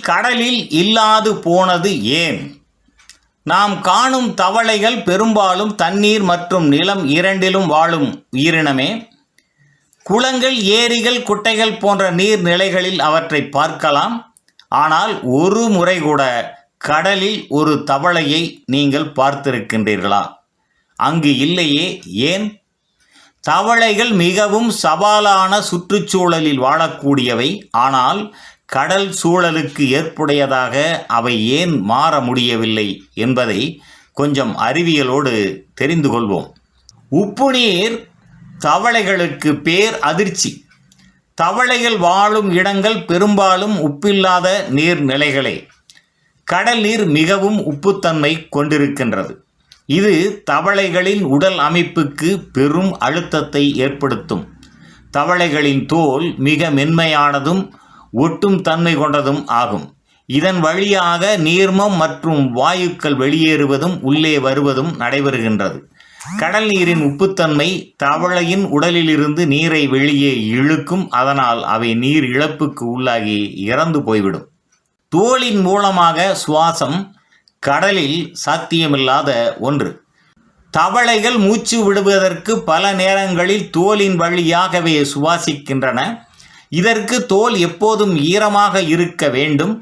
கடலில் இல்லாது போனது ஏன்? நாம் காணும் தவளைகள் பெரும்பாலும் தண்ணீர் மற்றும் நிலம் இரண்டிலும் வாழும் உயிரினமே. குளங்கள் ஏரிகள் குட்டைகள் போன்ற நீர்நிலைகளில் அவற்றை பார்க்கலாம். ஆனால் ஒரு முறை கூட கடலில் ஒரு தவளையை நீங்கள் பார்த்திருக்கின்றீர்களா? அங்கு இல்லையே ஏன்? தவளைகள் மிகவும் சவாலான சுற்றுச்சூழலில் வாழக்கூடியவை. ஆனால் கடல் சூழலுக்கு ஏற்புடையதாக அவை ஏன் மாற முடியவில்லை என்பதை கொஞ்சம் அறிவியலோடு தெரிந்து கொள்வோம். உப்பு நீர் தவளைகளுக்கு பேர் அதிர்ச்சி. தவளைகள் வாழும் இடங்கள் பெரும்பாலும் உப்பில்லாத நீர்நிலைகளே. கடல் நீர் மிகவும் உப்புத்தன்மை கொண்டிருக்கின்றது. இது தவளைகளின் உடல் அமைப்புக்கு பெரும் அழுத்தத்தை ஏற்படுத்தும். தவளைகளின் தோல் மிக மென்மையானதும் ஒட்டும் தன்மை கொண்டதும் ஆகும். இதன் வழியாக நீர்மம் மற்றும் வாயுக்கள் வெளியேறுவதும் உள்ளே வருவதும் நடைபெறுகின்றது. கடல் நீரின் உப்புத்தன்மை தவளையின் உடலிலிருந்து நீரை வெளியே இழுக்கும் அதனால் அவை நீர் இழப்புக்கு உள்ளாகி இறந்து போய்விடும். தோலின் மூலமாக சுவாசம் கடலில் சாத்தியமில்லாத ஒன்று. தவளைகள் மூச்சு விடுவதற்கு பல நேரங்களில் தோலின் வழியாகவே சுவாசிக்கின்றன. இதற்கு தோல் எப்போதும் ஈரமாக இருக்க வேண்டும்.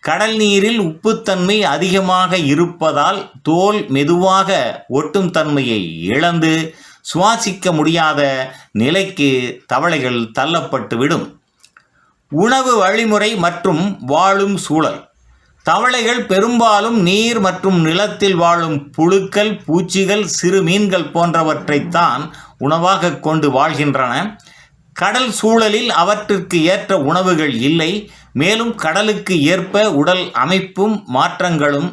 கடல் நீரில் உப்புத்தன்மை அதிகமாக இருப்பதால் தோல் மெதுவாக ஒட்டும் தன்மையை இழந்து சுவாசிக்க முடியாத நிலைக்கு தவளைகள் தள்ளப்பட்டுவிடும். உணவு வழிமுறை மற்றும் வாழும் சூழல். தவளைகள் பெரும்பாலும் நீர் மற்றும் நிலத்தில் வாழும் புழுக்கள் பூச்சிகள் சிறு மீன்கள் போன்றவற்றைத்தான் உணவாக கொண்டு வாழ்கின்றன. கடல் சூழலில் அவற்றிற்கு ஏற்ற உணவுகள் இல்லை. மேலும் கடலுக்கு ஏற்ப உடல் அமைப்பும் மாற்றங்களும்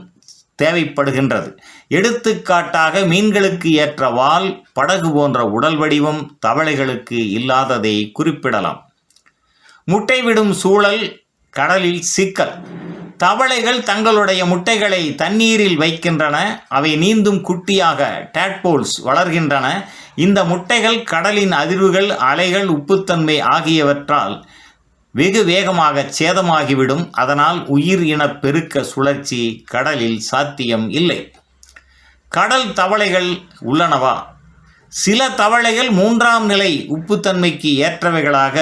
தேவைப்படுகின்றது. எடுத்துக்காட்டாக மீன்களுக்கு ஏற்ற வால் படகு போன்ற உடல் வடிவம் தவளைகளுக்கு இல்லாததை குறிப்பிடலாம். முட்டைவிடும் சூழல் கடலில் சிக்கல். தவளைகள் தங்களுடைய முட்டைகளை தண்ணீரில் வைக்கின்றன. அவை நீந்தும் குட்டியாக டேட்போல்ஸ் வளர்கின்றன. இந்த முட்டைகள் கடலின் அதிர்வுகள் அலைகள் உப்புத்தன்மை ஆகியவற்றால் வெகு வேகமாக சேதமாகிவிடும். அதனால் உயிர் இன பெருக்க சுழற்சி கடலில் சாத்தியம் இல்லை. கடல் தவளைகள் உள்ளனவா? சில தவளைகள் மூன்றாம் நிலை உப்புத்தன்மைக்கு ஏற்றவைகளாக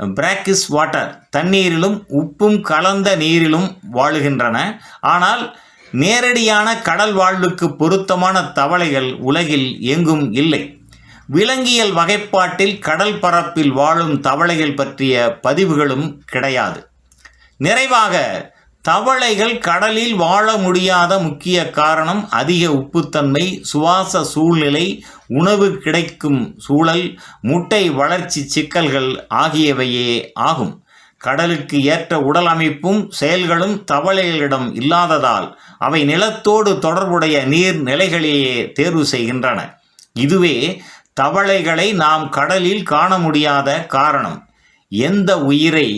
பிராக்கிஸ் வாட்டர் தண்ணீரிலும் உப்பும் கலந்த நீரிலும் வாழுகின்றன. ஆனால் நேரடியான கடல் வாழ்வுக்கு பொருத்தமான தவளைகள் உலகில் எங்கும் இல்லை. விலங்கியல் வகைப்பாட்டில் கடல் பரப்பில் வாழும் தவளைகள் பற்றிய பதிவுகளும் கிடையாது. நிறைவாக தவளைகள் கடலில் வாழ முடியாத முக்கிய காரணம் அதிக உப்புத்தன்மை சுவாச சூழ்நிலை உணவு கிடைக்கும் சூழல் முட்டை வளர்ச்சி சிக்கல்கள் ஆகியவையே ஆகும். கடலுக்கு ஏற்ற உடல் அமைப்பும் செயல்களும் தவளைகளிடம் இல்லாததால் அவை நிலத்தோடு தொடர்புடைய நீர் நிலைகளையே தேர்வு செய்கின்றன. இதுவே தவளைகளை நாம் கடலில் காண முடியாத காரணம். எந்த உயிரை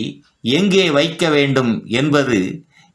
எங்கே வைக்க வேண்டும் என்பது